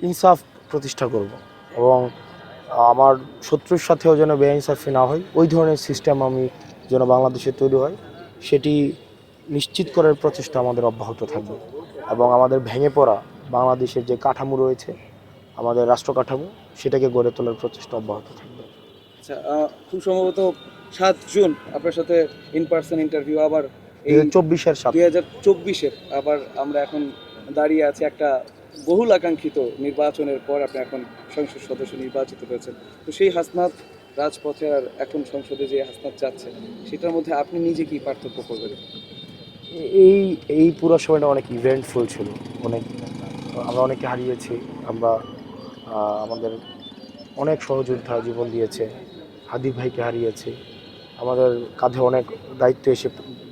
ইনসাফ প্রতিষ্ঠা করব এবং আমার শত্রুর সাথেও যেন বেআইনসাফি না হয় ওই ধরনের সিস্টেম আমি যেন বাংলাদেশে তৈরি হয় সেটি নিশ্চিত করার প্রচেষ্টা আমাদের অব্যাহত থাকবে এবং আমাদের ভেঙে পড়া বাংলাদেশের যে কাঠামো রয়েছে আমাদের রাষ্ট্র কাঠামো সেটাকে গড়ে তোলার প্রচেষ্টা অব্যাহত থাকবে। আচ্ছা খুব সম্ভবত সাত জুন আপনার সাথে ইন পার্সন ইন্টারভিউ আবার চব্বিশের সাথে দুই হাজার চব্বিশের আবার আমরা এখন দাঁড়িয়ে আছি একটা বহুল আকাঙ্ক্ষিত নির্বাচনের পর আপনি এখন সংসদ সদস্য নির্বাচিত হয়েছেন। তো সেই হাসনাত রাজপথে আর এখন সংসদে যে হাসনাত যাচ্ছে, সেটার মধ্যে আপনি নিজে কি পার্থক্য করবেন? এই এই পুরো সময়টা অনেক ইভেন্টফুল ছিল। অনেক, আমরা অনেকে হারিয়েছি। আমরা আমাদের অনেক সহযোদ্ধা জীবন দিয়েছে। হাদিব ভাইকে হারিয়েছি। আমাদের কাঁধে অনেক দায়িত্ব এসে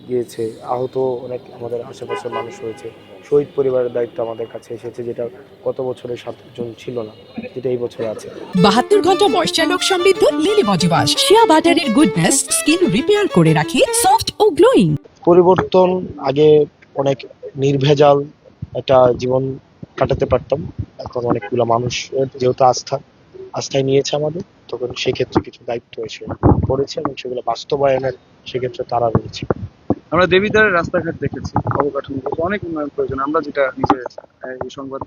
গিয়েছে। আহত অনেক আমাদের আশেপাশের মানুষ হয়েছে। শহীদ পরিবারের দায়িত্ব আমাদের কাছে এসেছে যেটা গত বছরের সাতজন ছিল না যেটা এই বছরে আছে। বাহাত্তর ঘণ্টা ময়শ্চার লক সমৃদ্ধ লিলি বডিওয়াশ শিয়া বাটারের গুডনেস স্কিন রিপেয়ার করে রাখে সফট ও গ্লোয়িং পরিবর্তন আগে অনেক নির্ভেজাল একটা জীবন কাটাতে পারতাম এখন অনেকগুলো মানুষের যেহেতু আস্থা আস্থায় নিয়েছে আমাদের তখন সেক্ষেত্রে কিছু দায়িত্ব এসে পড়েছে এবং সেগুলো বাস্তবায়নের সেক্ষেত্রে তারা রয়েছে। আমরা দেবিদ্বারের রাস্তাঘাট দেখেছি অবকাঠামোগত অনেক উন্নয়ন প্রয়োজন। আমরা যেটা নিজে এই সংবাদ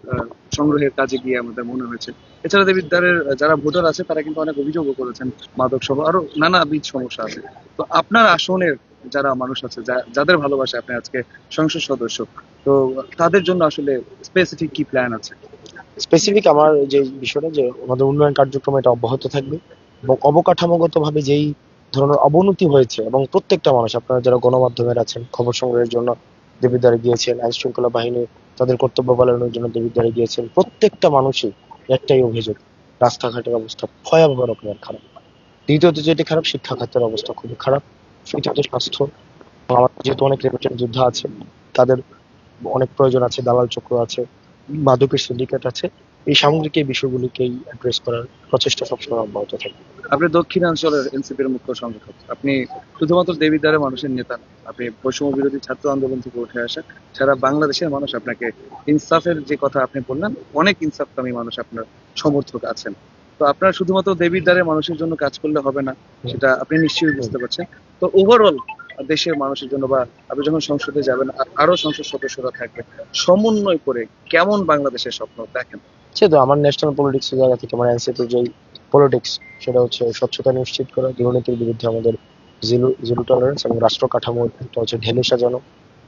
সংগ্রহের কাজে গিয়ে আমাদের মনে হয়েছে। এছাড়া দেবিদ্বারের যারা ভোটার আছে, তারা কিন্তু অনেক অভিযোগও করেছেন, মাদক সহ আরও নানাবিধ সমস্যা আছে। তো আপনার আসনের যারা মানুষ আছে যাদের ভালোবাসে আপনি আজকে সংসদ সদস্য, তো তাদের জন্য আসলে স্পেসিফিক কি প্ল্যান আছে? স্পেসিফিক আমার যে বিষয়টা যে আমাদের উন্নয়ন কার্যক্রম এটা অব্যাহত থাকবে এবং অবকাঠামোগতভাবে যেই ধরনের অবনতি হয়েছে এবং প্রত্যেকটা মানুষ, আপনারা যারা গণমাধ্যমের আছেন, খবর সংগ্রহের জন্য দেবিদ্বারে গিয়েছেন, আইন শৃঙ্খলা বাহিনী তাদের কর্তব্য পালনের জন্য দেবিদ্বারে গিয়েছেন, প্রত্যেকটা মানুষই একটাই অভিযোগ, রাস্তাঘাটের অবস্থা ভয়াবহ রকমের খারাপ। দ্বিতীয়ত, যেটি খারাপ শিক্ষা খাতের অবস্থা খুবই খারাপ। তৃতীয়ত, স্বাস্থ্য। আমার যেহেতু অনেক রেপুটেড যোদ্ধা আছে, তাদের অনেক প্রয়োজন আছে, দালাল চক্র আছে, মাদকের সিন্ডিকেট আছে, এই সামগ্রিক এই বিষয়গুলিকেই অ্যাড্রেস করার প্রচেষ্টা সবসময় অব্যাহত থাকবে আপনি দক্ষিণাঞ্চলের এনসিপির মুখ্য সংগঠক। আপনি শুধুমাত্র দেবিদ্বারের মানুষের নেতা আপনি বৈষম্য বিরোধী ছাত্র আন্দোলন থেকে উঠে আসা সারা বাংলাদেশের মানুষ আপনাকে ইনসাফের যে কথা আপনি বললেন, অনেক ইনসাফকামী মানুষ আপনার সমর্থক আছেন। তো আপনার শুধুমাত্র দেবিদ্বারের মানুষের জন্য কাজ করলে হবে না, সেটা আপনি নিশ্চয়ই বুঝতে পারছেন। তো ওভারঅল দেশের মানুষের জন্য বা আপনি যখন সংসদে যাবেন আরও সংসদ সদস্যরা থাকবে, সমন্বয় করে কেমন বাংলাদেশের স্বপ্ন দেখেন? সে তো আমার ন্যাশনাল পলিটিক্সের জায়গা থেকে, আমার এনসিপির যে পলিটিক্স সেটা হচ্ছে স্বচ্ছতা নিশ্চিত করা দুর্নীতির বিরুদ্ধে আমাদের জিরো জিরো টলারেন্স এবং রাষ্ট্র কাঠামো একটা হচ্ছে ঢেলে সাজানো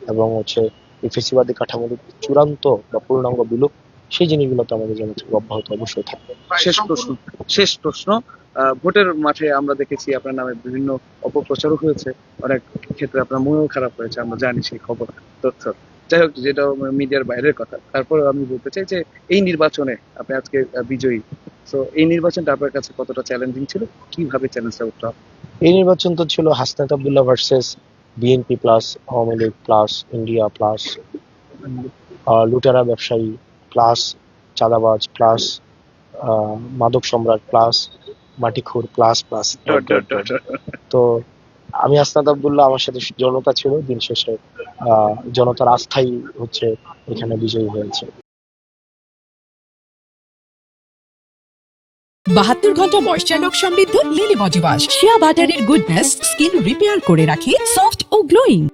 এবং হচ্ছে এই ফেসিবাদী কাঠামোর চূড়ান্ত বা পূর্ণাঙ্গ বিলোপ সেই জিনিসগুলোতে আমাদের যেন অব্যাহত অবশ্যই থাকবে। শেষ প্রশ্ন শেষ প্রশ্ন। আহ, ভোটের মাঠে আমরা দেখেছি আপনার নামে বিভিন্ন অপপ্রচারও হয়েছে অনেক ক্ষেত্রে আপনার মনেও খারাপ হয়েছে আমরা জানি সেই খবর তথ্য। যাই হোক যেটা মিডিয়ার বাইরের কথা তারপরে আমি বলতে চাই যে এই নির্বাচনে আপনি আজকে আহ, বিজয়ী তো এই নির্বাচনটা আপনার কাছে কতটা চ্যালেঞ্জিং ছিল? কীভাবে চ্যালেঞ্জটা হবে এই নির্বাচন তো ছিল Hasnat Abdullah versus BNP plus Awami League plus India plus লুটেরা ব্যবসায়ী প্লাস চাঁদাবাজ প্লাস মাদক সম্রাট প্লাস মাটিখোর প্লাস প্লাস তো আমি আসনাদ আবদুল্লাহ আমার সাথে জনতা ছিল দিন শেষে আহ, জনতার আস্থাই হচ্ছে এখানে বিজয়ী হয়েছে। বাহাত্তর ঘণ্টা ময়শ্চার লোক সমৃদ্ধ লিলি বডিওয়াশ শিয়া বাটারের গুডনেস স্কিন রিপেয়ার করে রাখে সফট ও গ্লোয়িং